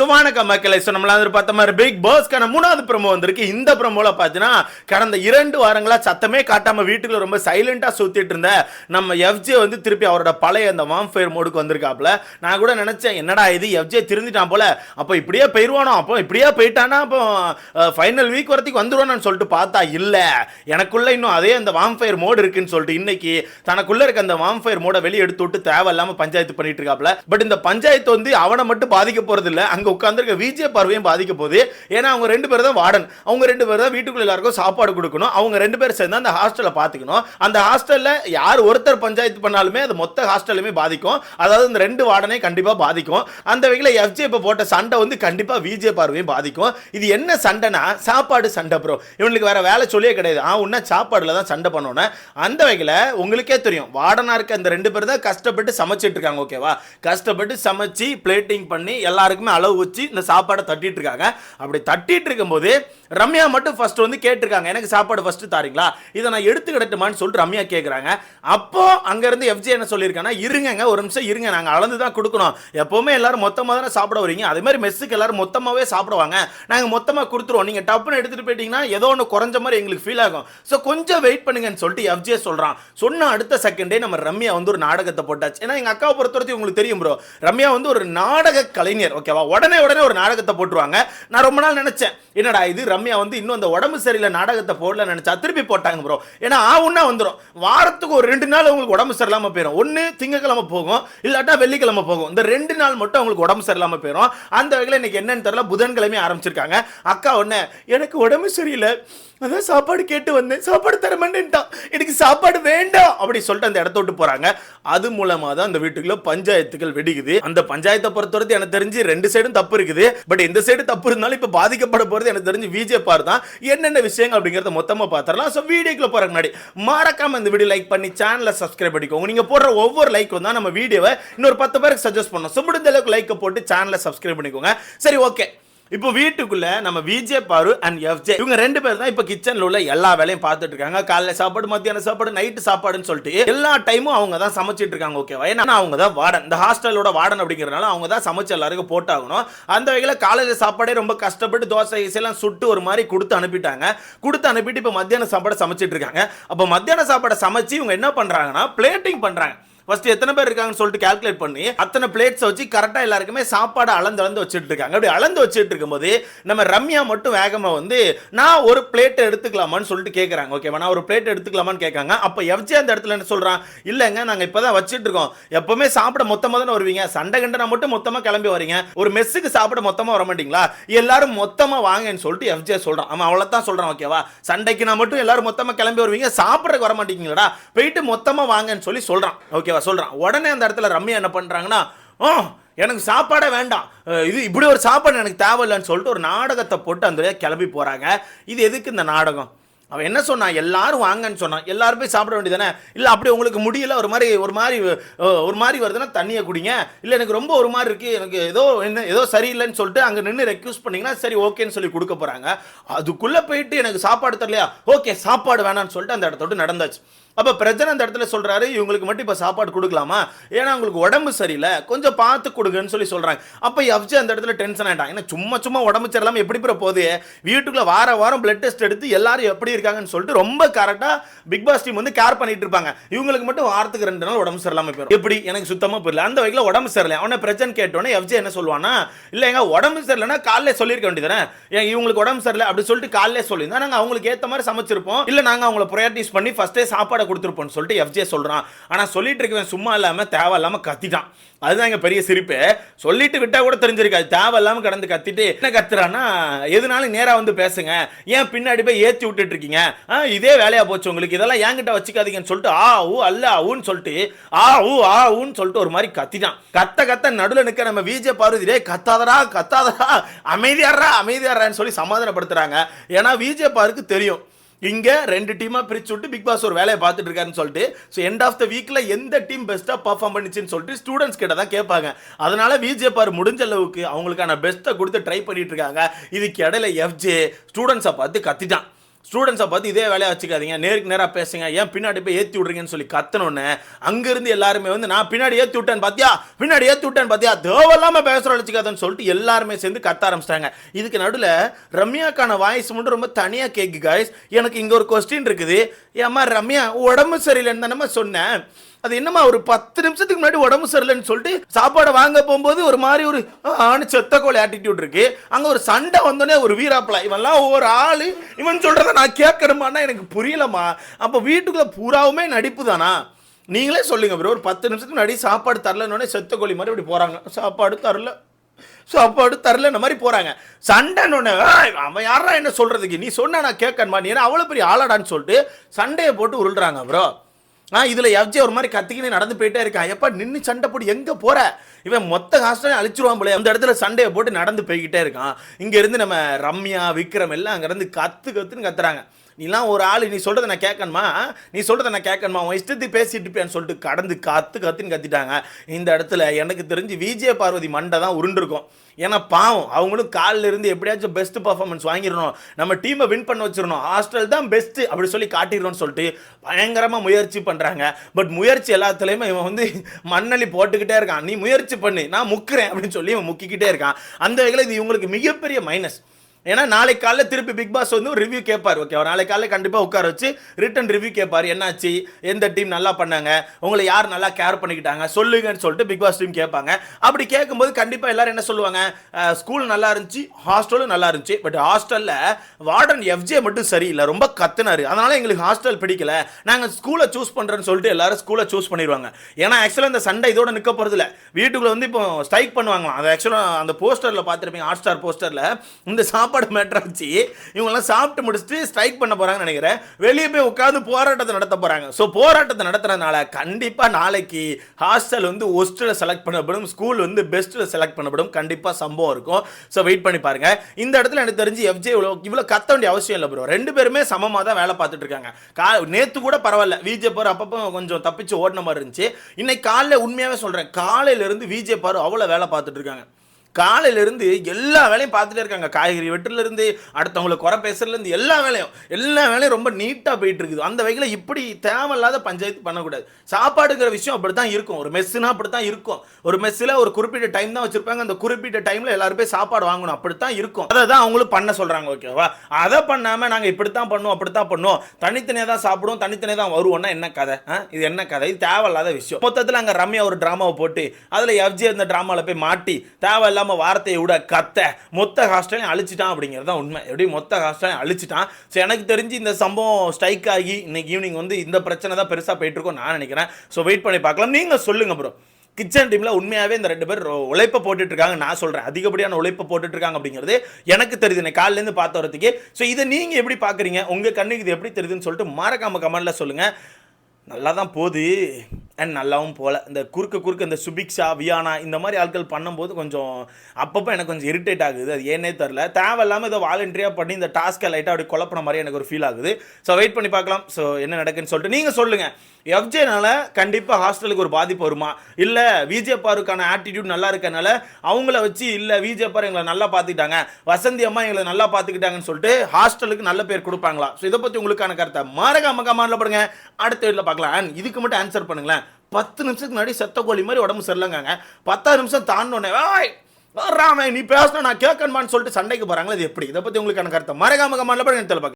So வணக்கம் மக்களை. So நம்மளாம் வந்து பார்த்த மாதிரி பிக் பாஸ்க்கான மூணாவது ப்ரமோ வந்திருக்கு. இந்த ப்ரமோவில் பார்த்தீங்கன்னா கடந்த இரண்டு வாரங்களா சத்தமே காட்டாம வீட்டுக்குள்ள ரொம்ப சைலண்ட்டாக சுத்திட்டு இருந்த நம்ம எஃப்ஜே வந்து திருப்பி அவரோட பழைய அந்த வாம்ஃபயர் மோடுக்கு வந்திருக்காப்புல. நான் கூட நினைச்சேன் என்னடா இது? எஃப்ஜே திருந்திட்டான் போல. அப்போ இப்படியே போயிருவானோ? அப்போ இப்படியே போயிட்டானா? அப்போ ஃபைனல் வீக் வரத்துக்கு வந்துடுவானு சொல்லிட்டு பார்த்தா இல்ல. எனக்குள்ள இன்னும் அதே அந்த வாம்ஃபயர் மோடு இருக்குன்னு சொல்லிட்டு இன்னைக்கு தனக்குள்ள இருக்க அந்த வாம்ஃபயர் மோட வெளியே எடுத்து விட்டு தேவையில்லாம பஞ்சாயத்து பண்ணிட்டு இருக்காப்புல. பட் இந்த பஞ்சாயத்து வந்து அவனை மட்டும் பாதிக்க போகிறது இல்லை அங்க உட்காந்துருக்க விஜய பார்வையும் பாதிக்க போகுது. ஏன்னா அவங்க ரெண்டு பேரும் தான் வார்டன். அவங்க ரெண்டு பேர் தான் வீட்டுக்குள்ள எல்லாருக்கும் சாப்பாடு கொடுக்கணும். அவங்க ரெண்டு பேரும் சேர்ந்து அந்த ஹாஸ்டலை பார்த்துக்கணும் அந்த ஹாஸ்டலில் யார் ஒருத்தர் பஞ்சாயத்து பண்ணாலுமே அது மொத்த ஹாஸ்டலுமே பாதிக்கும். அதாவது இந்த ரெண்டு வார்டனை கண்டிப்பாக பாதிக்கும். அந்த வகையில் எஃப்ஜே இப்போ போட்ட சண்டை வந்து கண்டிப்பாக விஜே பார்வையும் பாதிக்கும். இது என்ன சண்டைனா சாப்பாடு சண்டை ப்ரோ இவனுக்கு வேற வேலை சொல்லியே கிடையாது. ஆ உன்ன சாப்பாடில் தான் சண்டை பண்ணோன்னே. அந்த வகையில் உங்களுக்கே தெரியும். வார்டனாக இருக்க அந்த ரெண்டு பேர் தான் கஷ்டப்பட்டு சமைச்சிட்டு இருக்காங்க ஓகேவா கஷ்டப்பட்டு சமைச்சு பிளேட்டிங் பண்ணி எல்லாருக்குமே அளவு வச்சு இந்த சாப்பாடை தட்டிட்டு இருக்காங்க. அப்படி தட்டிட்டு இருக்கும்போது ரம்யா மட்டும் ஃபர்ஸ்ட் வந்து கேட்டிருக்காங்க எனக்கு சாப்பாடு ஃபர்ஸ்ட் தாரீங்களா? இதை நான் எடுத்துக்கிடட்டுமான்னு சொல்லிட்டு ரம்யா கேட்குறாங்க அப்போ அங்கேருந்து எஃப்ஜி என்ன சொல்லியிருக்காங்கன்னா இருங்கங்க ஒரு நிமிஷம் இருங்க நாங்கள் அளந்து தான் கொடுக்கணும். எப்போவுமே எல்லாரும் மொத்தமாக தானே சாப்பிட வரீங்க அதே மாதிரி மெஸ்ஸுக்கு எல்லாரும் மொத்தமாகவே சாப்பிடுவாங்க. நாங்கள் மொத்தமாக கொடுத்துருவோம். நீங்கள் டப்புன்னு எடுத்துகிட்டு போயிட்டீங்கன்னா ஏதோ ஒன்று குறைஞ்ச மாதிரி எங்களுக்கு ஃபீல் ஆகும். ஸோ கொஞ்சம் வெயிட் பண்ணுங்கன்னு சொல்லிட்டு எஃப்ஜே சொல்கிறான் சொன்ன அடுத்த செகண்டே நம்ம ரம்யா வந்து ஒரு நாடகத்தை போட்டாச்சு. ஏன்னா எங்கள் அக்காவை பொறுத்தவரைக்கும் உங்களுக்கு தெரியும் ப்ரோ ரம்யா வந்து ஒரு நாடக கலைஞர் ஓகேவா உடனே உடனே ஒரு நாடகத்தை போட்டுருவாங்க. நான் ரொம்ப நாள் நினைச்சேன். என்னடா இது? ரம்யா வந்து இன்னும் அந்த உடம்பு சரியில்லை நாடகத்தை போடல நினைச்சா திருப்பி போட்டாங்க ப்ரோ ஏன்னா ஆவுன்னா வந்துடும் வாரத்துக்கு ஒரு ரெண்டு நாள் உங்களுக்கு உடம்பு சரியில்லாமல் போயிடும் ஒன்று திங்கக்கிழமை போகும். இல்லாட்டா வெள்ளிக்கிழமை போகும். இந்த ரெண்டு நாள் மட்டும் அவங்களுக்கு உடம்பு சரியில்லாமல் போயிடும் அந்த வகையில் இன்னைக்கு என்னன்னு தெரியல புதன்கிழமை ஆரம்பிச்சிருக்காங்க. அக்கா ஒன்று எனக்கு உடம்பு சரியில்லை. அதான் சாப்பாடு கேட்டு வந்தேன். சாப்பாடு தர மாட்டேன்ட்டான். எனக்கு சாப்பாடு வேண்டாம். அப்படி சொல்லிட்டு அந்த இடத்த விட்டு போறாங்க. அது மூலமா தான் அந்த வீட்டுக்குள்ள பஞ்சாயத்துகள் வெடிக்குது. அந்த பஞ்சாயத்தை பொறுத்தவரைக்கும் எனக்கு தெரிஞ்சு ரெண்டு சைடும் தப்பு இருக்குது. பட் இந்த சைடு தப்பு இருந்தாலும் இப்ப பாதிக்கப்பட போறது எனக்கு தெரிஞ்சு விஜே பார் தான். என்னென்ன விஷயங்கள் அப்படிங்கறத மொத்தமா பாத்திரலாம் ஸோ வீடியோக்குள்ள போறதுக்கு முன்னாடி மறக்காம இந்த வீடியோ லைக் பண்ணி சேனலை சப்ஸ்கிரைப் பண்ணிக்கோங்க. நீங்க போடுற ஒவ்வொரு லைக் தான் நம்ம வீடியோவை இன்னொரு பத்து பேருக்கு சஜஸ்ட் பண்ணோம். ஸோ முடிஞ்ச அளவுக்கு லைக்கை போட்டு சேனலை சப்ஸ்கிரைப் பண்ணிக்கோங்க. சரி ஓகே இப்போ வீட்டுக்குள்ள நம்ம விஜே பாரு அண்ட் எஃப்ஜே இவங்க ரெண்டு பேர் தான் இப்போ கிச்சன்ல உள்ள எல்லா வேலையும் பார்த்துட்டு இருக்காங்க. காலைல சாப்பாடு மத்தியான சாப்பாடு நைட்டு சாப்பாடுன்னு சொல்லிட்டு எல்லா டைமும் அவங்க தான் சமைச்சிட்டு இருக்காங்க ஓகேவா ஏன்னா அவங்க தான் வார்டன். இந்த ஹாஸ்டலோட வார்டன் அப்படிங்கிறனால அவங்க தான் சமைச்சு எல்லாருக்கும் போட்டாகணும். அந்த வகையில் காலையில சாப்பாடே ரொம்ப கஷ்டப்பட்டு தோசை இசையெல்லாம் சுட்டு ஒரு மாதிரி கொடுத்து அனுப்பிட்டாங்க. கொடுத்து அனுப்பிட்டு இப்போ மத்தியான சாப்பாடு சமைச்சிட்டு இருக்காங்க. அப்போ மத்தியான சாப்பாடை சமைச்சு இவங்க என்ன பண்றாங்கன்னா பிளேட்டிங் பண்றாங்க. ஃபர்ஸ்ட் எத்தனை பேர் இருக்காங்கன்னு சொல்லிட்டு கால்குலேட் பண்ணி அத்தனை பிளேட்ஸ் வச்சு கரெக்டாக எல்லாருக்குமே சாப்பாடு அளந்து அளந்து வச்சுட்டு இருக்காங்க. அப்படி அளந்து வச்சுட்டு இருக்கும்போது நம்ம ரம்யா மட்டும் வேகமாக வந்து நான் ஒரு பிளேட்டை எடுத்துக்கலாமான்னு சொல்லிட்டு கேட்குறாங்க ஓகேவா நான் ஒரு பிளேட் எடுத்துக்கலாமான்னு கேட்காங்க அப்போ எஃப்ஜி அந்த இடத்துல என்ன சொல்கிறான் இல்லைங்க நாங்கள் இப்போ தான் வச்சுட்டு இருக்கோம். எப்பவுமே சாப்பிட மொத்தமாக தானே வருவீங்க. சண்டை கண்டனா மட்டும் மொத்தமாக கிளம்பி வரீங்க. ஒரு மெஸ்ஸுக்கு சாப்பிட மொத்தமாக வர மாட்டீங்களா எல்லாரும் மொத்தமாக வாங்கன்னு சொல்லிட்டு எஃப்ஜே சொல்கிறான் அவன் அவ்வளோ தான் சொல்கிறான் ஓகேவா சண்டைக்கு நான் மட்டும் எல்லாரும் மொத்தமாக கிளம்பி வருவீங்க. சாப்பிட்றதுக்கு வர மாட்டீங்களா போயிட்டு மொத்தமாக வாங்கன்னு சொல்லி சொல்கிறான் ஓகேவா சொல்கிறான் உடனே அந்த இடத்துல ரம்யா என்ன பண்ணுறாங்கன்னா ஓ எனக்கு சாப்பாடே வேண்டாம். இது இப்படி ஒரு சாப்பாடு எனக்கு தேவையில்லைன்னு சொல்லிட்டு ஒரு நாடகத்தை போட்டு அந்த கிளம்பி போகிறாங்க இது எதுக்கு இந்த நாடகம்? அவன் என்ன சொன்னான் எல்லாரும் வாங்கன்னு சொன்னான் எல்லாரும் போய் சாப்பிட வேண்டியதானே இல்லை அப்படி உங்களுக்கு முடியல ஒரு மாதிரி ஒரு மாதிரி ஒரு மாதிரி வருதுன்னா தண்ணியை குடிங்க. இல்லை எனக்கு ரொம்ப ஒரு மாதிரி இருக்குது எனக்கு ஏதோ என்ன ஏதோ சரியில்லைன்னு சொல்லிட்டு அங்கே நின்று ரெக்யூஸ் பண்ணிங்கன்னா சரி ஓகேன்னு சொல்லி கொடுக்க போகிறாங்க அதுக்குள்ளே போயிட்டு எனக்கு சாப்பாடு தரலையா? ஓகே சாப்பாடு வேணாம்னு சொல்லிட்டு அந்த இடத்த விட்டு நடந்தாச்சு. அப்போ பிரச்சனை அந்த இடத்துல சொல்கிறாரு இவங்களுக்கு மட்டும் இப்போ சாப்பாடு கொடுக்கலாமா? ஏன்னா உங்களுக்கு உடம்பு சரியில்லை கொஞ்சம் பார்த்து கொடுங்கன்னு சொல்லி சொல்கிறாங்க அப்போ எஃப்ஜி அந்த இடத்துல டென்ஷன் ஆகிட்டான் ஏன்னா சும்மா சும்மா உடம்பு சரியில்லாமல் எப்படி பிற போகுது? வீட்டுக்குள்ளே வார வாரம் பிளட் டெஸ்ட் எடுத்து எல்லாரும் எப்படி இருக்காங்கன்னு சொல்லிட்டு ரொம்ப கரெக்டாக பிக் பாஸ் டீம் வந்து கேர் பண்ணிட்டு இருப்பாங்க. இவங்களுக்கு மட்டும் வாரத்துக்கு ரெண்டு நாள் உடம்பு சரியில்லாமல் போயிடும் எப்படி? எனக்கு சுத்தமாக புரியல. அந்த வகையில் உடம்பு சரியில்லை. அவனை பிரச்சனை கேட்டோன்னே எஃப்ஜி என்ன சொல்லுவானா இல்லை எங்க உடம்பு சரியில்லைன்னா காலைல சொல்லியிருக்க வேண்டியதானே ஏன் இவங்களுக்கு உடம்பு சரியில்லை அப்படி சொல்லிட்டு காலையில் சொல்லியிருந்தா நாங்கள் அவங்களுக்கு ஏற்ற மாதிரி சமைச்சிருப்போம். இல்லை நாங்கள் அவங்கள ப்ரையாரிட்டிஸ் பண்ணி ஃபஸ்ட்டே சாப்பாடு கொடுத்துருப்போம்னு சொல்லிட்டு எஃப்ஜே சொல்கிறான் ஆனால் சொல்லிட்டு இருக்கவன் சும்மா இல்லாமல் தேவை இல்லாமல் கத்திட்டான். அதுதான் எங்கள் பெரிய சிரிப்பு. சொல்லிட்டு விட்டா கூட தெரிஞ்சிருக்காது தேவை இல்லாமல் கடந்து கத்திட்டு என்ன கத்துறான்னா எதுனாலும் நேரா வந்து பேசுங்க. ஏன் பின்னாடி போய் ஏற்றி விட்டுட்டு இருக்கீங்க? ஆ, இதே வேலையா போச்சு உங்களுக்கு. இதெல்லாம் என்கிட்ட வச்சுக்காதீங்கன்னு சொல்லிட்டு ஆ ஊ அல்ல ஊன்னு சொல்லிட்டு ஆ ஊ ஆ ஊன்னு சொல்லிட்டு ஒரு மாதிரி கத்திட்டான். கத்த கத்த நடுவில் நிற்க நம்ம விஜய் பார்வதி டேய் கத்தாதடா கத்தாதடா அமைதியாடுறா அமைதியாடுறான்னு சொல்லி சமாதானப்படுத்துறாங்க. ஏன்னா விஜய் பாருக்கு தெரியும். இங்க ரெண்டு டீமா பிரிச்சு விட்டு பிக் பாஸ் ஒரு வேலையை பார்த்துட்டு இருக்காருன்னு சொல்லிட்டு ஸோ எண்ட் ஆஃப் த வீக்ல எந்த டீம் பெஸ்ட்டாக பர்ஃபார்ம் பண்ணிச்சுன்னு சொல்லிட்டு ஸ்டூடெண்ட்ஸ் கிட்ட தான் கேட்பாங்க. அதனால விஜே பார் முடிஞ்ச அளவுக்கு அவங்களுக்கான பெஸ்ட்டை கொடுத்து ட்ரை பண்ணிட்டு இருக்காங்க. இதுக்கு இடையில எஃப்ஜே ஸ்டூடெண்ட்ஸை பார்த்து கத்திட்டான். ஸ்டூடெண்ட்ஸை பார்த்து இதே வேலையை வச்சுக்காதீங்க. நேருக்கு நேராக பேசுங்க. ஏன் பின்னாடி போய் ஏற்றி விட்றீங்கன்னு சொல்லி கத்தனோடனே அங்கேருந்து எல்லாருமே வந்து நான் பின்னாடி ஏற்றி விட்டேன் பார்த்தியா பின்னாடி ஏற்றி விட்டேன் பார்த்தியா தேவையில்லாமல் பேசுகிற வச்சுக்காதன்னு சொல்லிட்டு எல்லாருமே சேர்ந்து கத்த ஆரம்பிச்சிட்டாங்க. இதுக்கு நடுவில் ரம்யாக்கான வாய்ஸ் மட்டும் ரொம்ப தனியாக கேட்கு காய்ஸ் எனக்கு இங்கே ஒரு கொஸ்டின் இருக்குது. ஏம்மா ரம்யா உடம்பு சரியில்லைன்னு தானம்மா சொன்னேன். அது என்னம்மா ஒரு பத்து நிமிஷத்துக்கு முன்னாடி உடம்பு சரியில்லைன்னு சொல்லிட்டு சாப்பாடை வாங்க போகும்போது ஒரு மாதிரி ஒரு ஆணு செத்த கோழி ஆட்டிடியூட் இருக்கு. அங்க ஒரு சண்டை வந்தோடனே ஒரு வீராப்பலா. இவன்லாம் ஒவ்வொரு ஆளு. இவன் சொல்றத நான் கேட்கணுமான்னா எனக்கு புரியலம்மா. அப்ப வீட்டுக்குள்ள பூராவுமே நடிப்பு தானா? நீங்களே சொல்லுங்க ப்ரோ ஒரு பத்து நிமிஷத்துக்கு முன்னாடி சாப்பாடு தரலன்னொடனே செத்த கோழி மாதிரி இப்படி போறாங்க. சாப்பாடு தரல. சாப்பாடு தரல இந்த மாதிரி போறாங்க. சண்டைன்னு அவன் யாரா என்ன சொல்றதுக்கு? நீ சொன்ன நான் கேட்கணுமா? நீ ஏன்னா அவ்வளோ பெரிய ஆளாடான்னு சொல்லிட்டு சண்டையை போட்டு உருள்றாங்க ப்ரோ ஆ இதில் எஃப்ஜே ஒரு மாதிரி கத்திக்கினே நடந்து போயிட்டே இருக்கான் எப்பா நின்று சண்டை போட்டு எங்கே போகிற இவன் மொத்த ஹாஸ்டலையும் அழிச்சிருவான் போல அந்த இடத்துல சண்டையை போட்டு நடந்து போய்கிட்டே இருக்கான். இங்கேருந்து நம்ம ரம்யா விக்ரம் எல்லாம் அங்கேருந்து கத்து கத்துன்னு கத்துறாங்க. நீலாம் ஒரு ஆள் நீ சொல்கிறத நான் கேட்கணுமா? நீ சொல்கிறத நான் கேட்கணுமா? உன் இஷ்டத்துக்கு பேசிட்டு இருப்பேன்னு சொல்லிட்டு கடந்து கத்து கத்துன்னு கத்திட்டாங்க. இந்த இடத்துல எனக்கு தெரிஞ்சு விஜய பார்வதி மண்டை தான் உருண்டிருக்கும். ஏன்னா பாவம் அவங்களும் காலில் இருந்து எப்படியாச்சும் பெஸ்ட் பர்ஃபார்மன்ஸ் வாங்கிடணும். நம்ம டீமை வின் பண்ண வச்சிடணும். ஹாஸ்டல் தான் பெஸ்ட்டு அப்படி சொல்லி காட்டிடணும்னு சொல்லிட்டு பயங்கரமாக முயற்சி பண்ணுறாங்க பட் முயற்சி எல்லாத்துலேயுமே இவன் வந்து மண்ணலி போட்டுக்கிட்டே இருக்கான். நீ முயற்சி பண்ணு நான் முக்குறேன் அப்படின்னு சொல்லி இவன் முக்கிக்கிட்டே இருக்கான். அந்த வகையில் இது இவங்களுக்கு மிகப்பெரிய மைனஸ் ஏன்னா நாளைக்கு காலைல திருப்பி பிக் பாஸ் வந்து ஒரு ரிவ்யூ கேட்பார் ஓகே நாளைக்கு காலைல கண்டிப்பாக உட்கார வச்சு ரிட்டன் ரிவ்யூ கேட்பார் என்னாச்சு? எந்த டீம் நல்லா பண்ணாங்க? உங்களை யார் நல்லா கேர் பண்ணிக்கிட்டாங்க? சொல்லுங்கன்னு சொல்லிட்டு பிக் பாஸ் டீம் கேட்பாங்க அப்படி கேட்கும்போது கண்டிப்பாக எல்லாரும் என்ன சொல்லுவாங்க? ஸ்கூல் நல்லா இருந்துச்சு ஹாஸ்டலும் நல்லா இருந்துச்சு. பட் ஹாஸ்டலில் வார்டன் எஃப்ஜே மட்டும் சரியில்லை. ரொம்ப கத்துனாரு. அதனால எங்களுக்கு ஹாஸ்டல் பிடிக்கல. நாங்கள் ஸ்கூலை சூஸ் பண்ணுறேன்னு சொல்லிட்டு எல்லாரும் ஸ்கூலை சூஸ் பண்ணிடுவாங்க. ஏன்னா ஆக்சுவலாக இந்த சண்டை இதோட நிற்க போகிறதில்ல வீட்டுக்குள்ளே வந்து இப்போ ஸ்ட்ரைக் பண்ணுவாங்களாம். அது ஆக்சுவலாக அந்த போஸ்டரில் பார்த்துருப்பீங்க ஹாட் ஸ்டார் போஸ்டரில் இந்த சாப்பாடு மேட்டர் வச்சு இவங்கெல்லாம் சாப்பிட்டு முடிச்சுட்டு ஸ்ட்ரைக் பண்ண போகிறாங்கன்னு நினைக்கிறேன். வெளியே போய் உட்காந்து போராட்டத்தை நடத்த போகிறாங்க ஸோ போராட்டத்தை நடத்துறதுனால கண்டிப்பாக நாளைக்கு ஹாஸ்டல் வந்து ஒஸ்ட்டில் செலக்ட் பண்ணப்படும். ஸ்கூல் வந்து பெஸ்ட்டில் செலக்ட் பண்ணப்படும். கண்டிப்பாக சம்பவம் இருக்கும். ஸோ வெயிட் பண்ணி பாருங்க. இந்த இடத்துல எனக்கு தெரிஞ்சு எஃப்ஜே இவ்வளோ இவ்வளோ கத்த வேண்டிய அவசியம் இல்லை ப்ரோ ரெண்டு பேருமே சமமாக தான் வேலை பார்த்துட்டு இருக்காங்க. கா நேற்று கூட பரவாயில்ல. விஜே பாரு அப்பப்போ கொஞ்சம் தப்பிச்சு ஓடின மாதிரி இருந்துச்சு. இன்னைக்கு காலைல உண்மையாகவே சொல்கிறேன் காலையிலேருந்து விஜே பாரு அவ்வளோ வேலை பார்த்துட்டு இருக்காங்க. காலையிலேருந்து எல்லா வேலையும் பார்த்துட்டே இருக்காங்க. காய்கறி வெட்டுலேருந்து அடுத்தவங்களை குறை பேசுறதுலேருந்து எல்லா வேலையும். எல்லா வேலையும் ரொம்ப நீட்டாக போயிட்டு இருக்குது அந்த வகையில் இப்படி தேவையில்லாத பஞ்சாயத்து பண்ணக்கூடாது. சாப்பாடுங்கிற விஷயம் அப்படி தான் இருக்கும். ஒரு மெஸ்ஸுனா அப்படி தான் இருக்கும். ஒரு மெஸ்ஸில் ஒரு குறிப்பிட்ட டைம் தான் வச்சுருப்பாங்க. அந்த குறிப்பிட்ட டைமில் எல்லாரும் போய் சாப்பாடு வாங்கணும். அப்படி தான் இருக்கும். அதை தான் அவங்களும் பண்ண சொல்கிறாங்க ஓகேவா அதை பண்ணாமல் நாங்கள் இப்படி தான் பண்ணுவோம் அப்படி தான் பண்ணுவோம். தனித்தனியாக தான் சாப்பிடுவோம் தனித்தனியாக தான் வருவோம்னா என்ன கதை? ஆ? இது என்ன கதை? இது தேவையில்லாத விஷயம். மொத்தத்தில் அங்கே ரம்யா ஒரு ட்ராமாவை போட்டு அதில் எஃப்ஜி அந்த ட்ராமாவில் போய் மாட்டி இல்லாமல் வார்த்தையை விட கத்த மொத்த ஹாஸ்டலையும் அழிச்சிட்டான் அப்படிங்கிறது தான் உண்மை. எப்படி மொத்த ஹாஸ்டலையும் அழிச்சிட்டான்? ஸோ எனக்கு தெரிஞ்சு இந்த சம்பவம் ஸ்ட்ரைக் ஆகி இன்னைக்கு ஈவினிங் வந்து இந்த பிரச்சனை தான் பெருசாக போயிட்டு நான் நினைக்கிறேன். ஸோ வெயிட் பண்ணி பார்க்கலாம். நீங்கள் சொல்லுங்கள் ப்ரோ கிச்சன் டீமில் உண்மையாகவே இந்த ரெண்டு பேர் உழைப்பை போட்டுட்டு இருக்காங்க. நான் சொல்கிறேன் அதிகப்படியான உழைப்பை போட்டுட்ருக்காங்க அப்படிங்கிறது எனக்கு தெரியுது. நான் காலிலேருந்து பார்த்த வரத்துக்கு ஸோ இதை நீங்கள் எப்படி பார்க்குறீங்க? உங்கள் கண்ணுக்கு இது எப்படி தெரியுதுன்னு சொல்லிட்டு மறக்காம கமெண்ட்டில் சொல்லுங்கள் நல்லா தான் போகுது. அண்ட் நல்லாவும் போகல இந்த குறுக்க குறுக்க இந்த சுபிக்ஷா வியானா இந்த மாதிரி ஆட்கள் பண்ணும்போது கொஞ்சம் அப்பப்போ எனக்கு கொஞ்சம் இரிட்டேட் ஆகுது. அது ஏனே தெரில தேவையில்லாமல் இதை வாலண்டரியாக பண்ணி இந்த டாஸ்க்கை லைட்டாக அப்படி குழப்பின மாதிரி எனக்கு ஒரு ஃபீல் ஆகுது. ஸோ வெயிட் பண்ணி பார்க்கலாம். ஸோ என்ன நடக்குன்னு சொல்லிட்டு நீங்கள் சொல்லுங்கள் எஃப்ஜேனால கண்டிப்பாக ஹாஸ்டலுக்கு ஒரு பாதிப்பு வருமா? இல்லை விஜேபாருக்கான ஆட்டிடியூட் நல்லா இருக்கனால அவங்கள வச்சு இல்லை விஜேபார் எங்களை நல்லா பார்த்துக்கிட்டாங்க வசந்தி அம்மா எங்களை நல்லா பார்த்துக்கிட்டாங்கன்னு சொல்லிட்டு ஹாஸ்டலுக்கு நல்ல பேர் கொடுப்பாங்களா? ஸோ இதை பற்றி உங்களுக்கான கருத்தை மறக்காம கமெண்ட்ல போடுங்க. அடுத்த வீட்டில் பார்க்கலாம். பார்க்கலாம். இதுக்கு மட்டும் ஆன்சர் பண்ணுங்களேன். பத்து நிமிஷத்துக்கு முன்னாடி செத்த கோழி மாதிரி உடம்பு சரியில்லைங்க பத்தாறு நிமிஷம் தாண்டோன்னே ராமே நீ பேசணும் நான் கேட்கணுமான்னு சொல்லிட்டு சண்டைக்கு போறாங்களா இது எப்படி? இதை பற்றி உங்களுக்கான கருத்தை மறக்காம கமெண்ட்ல போடுங்க தெரியல